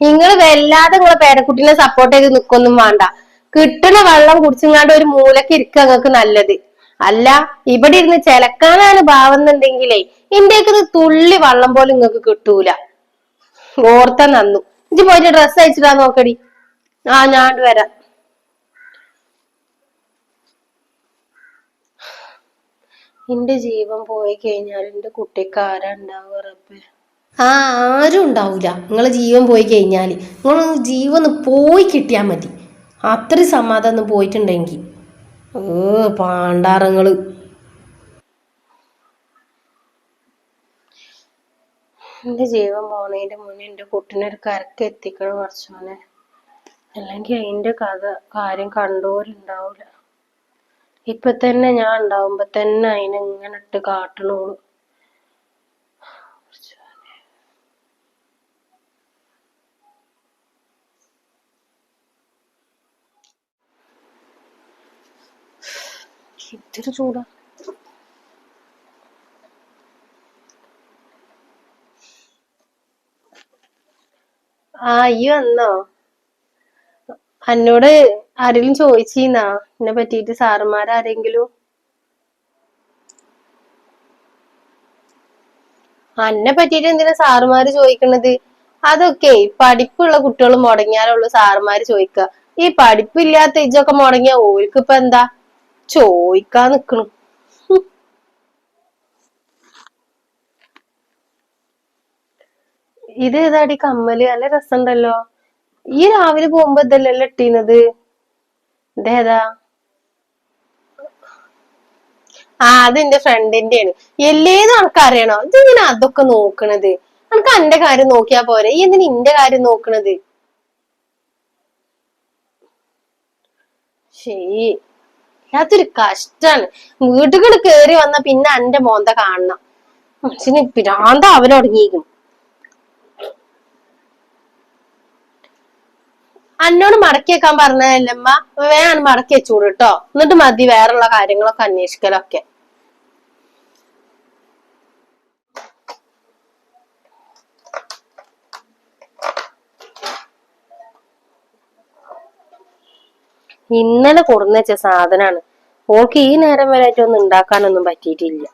നിങ്ങൾ വല്ലാതെ നിങ്ങളെ പേരക്കുട്ടീനെ സപ്പോർട്ട് ചെയ്ത് നിൽക്കൊന്നും വേണ്ട. കിട്ടുന്ന വെള്ളം കുടിച്ചിങ്ങാണ്ട് ഒരു മൂലക്ക് ഇരിക്കുക നിങ്ങൾക്ക് നല്ലത്. അല്ല ഇവിടെ ഇരുന്ന് ചിലക്കാനാണ് ഭാവുന്നുണ്ടെങ്കിലേ ഇന്ത്യയ്ക്ക് തുള്ളി വള്ളം പോലും നിങ്ങൾക്ക് കിട്ടൂല. ഓർത്ത നന്നു. ഇജ്ജ് പോയിട്ട് ഡ്രസ്സ് അയച്ചിട്ടാ നോക്കടി. ആ ഞാൻ വരാം. എന്റെ ജീവൻ പോയി കഴിഞ്ഞാൽ എന്റെ കുട്ടിക്ക് റബ്ബേ? ആ ആരും ഉണ്ടാവില്ല നിങ്ങളെ ജീവൻ പോയി കഴിഞ്ഞാൽ നിങ്ങളൊന്ന് ജീവൻ പോയി കിട്ടിയാൽ മതി. അത്ര സമാധാനം ഒന്ന് പോയിട്ടുണ്ടെങ്കിൽ ഏ പാണ്ടാറങ്ങൾ എന്റെ ജീവൻ പോണതിന്റെ മുന്നേ എന്റെ കുട്ടിനൊരു കരക്ക് എത്തിക്കണം കുറച്ചോനെ അല്ലെങ്കിൽ അതിന്റെ കഥ കാര്യം കണ്ടോരുണ്ടാവില്ല ഇപ്പൊ തന്നെ ഞാൻ ഉണ്ടാവുമ്പോൾ തന്നെ അതിനെ ഇങ്ങനെ ഇട്ട് കാട്ടണോളൂ. ഇത്തിരി ചൂടാ ആ ഈ വന്നോ? എന്നോട് ആരെങ്കിലും ചോദിച്ചീന്നാ? എന്നെ പറ്റിയിട്ട് സാറുമാരാരെങ്കിലും അന്നെ പറ്റിയിട്ട് എന്തിനാ സാറുമാര് ചോദിക്കണത്? അതൊക്കെ പഠിപ്പുള്ള കുട്ടികൾ മുടങ്ങിയാലുള്ളൂ സാറുമാര് ചോദിക്കുക ഈ പഠിപ്പില്ലാത്ത ഇജൊക്കെ മുടങ്ങിയ ഓൽക്കിപ്പോ എന്താ? ചോദിക്കാൻ നിക്കണു. ഇത് ഏതാടി കമ്മൽ? നല്ല രസമുണ്ടല്ലോ. ഈ രാവിലെ പോകുമ്പോ ഇതല്ലല്ലോ ഇട്ടീനത് ഇതേതാ ആ അത് എന്റെ ഫ്രണ്ടിന്റെയാണ്. എല്ലേതും ആൾക്കറിയണോ ഇതിങ്ങനെ അതൊക്കെ നോക്കണത്. നമുക്ക് എന്റെ കാര്യം നോക്കിയാ പോരെ. ഈ എന്തിനാ ഇന്റെ കാര്യം നോക്കണത്? ശരി. അതൊരു കഷ്ടാണ്. വീട്ടുകൾ കേറി വന്ന പിന്നെ എന്റെ മോന്ത കാണണം. മനുഷ്യന് പിരാന്ത അവനൊടങ്ങിയിരിക്കും അന്നോട് മടക്കി വെക്കാൻ പറഞ്ഞതല്ലമ്മ വേണം മടക്കി വെച്ചൂട് കേട്ടോ എന്നിട്ട് മതി വേറെയുള്ള കാര്യങ്ങളൊക്കെ അന്വേഷിക്കലൊക്കെ. ഇന്നലെ കൊടുന്നു വെച്ച സാധനമാണ് ഓൾക്ക് ഈ നേരം വരെ ഒന്നും ഉണ്ടാക്കാനൊന്നും പറ്റിയിട്ടില്ല.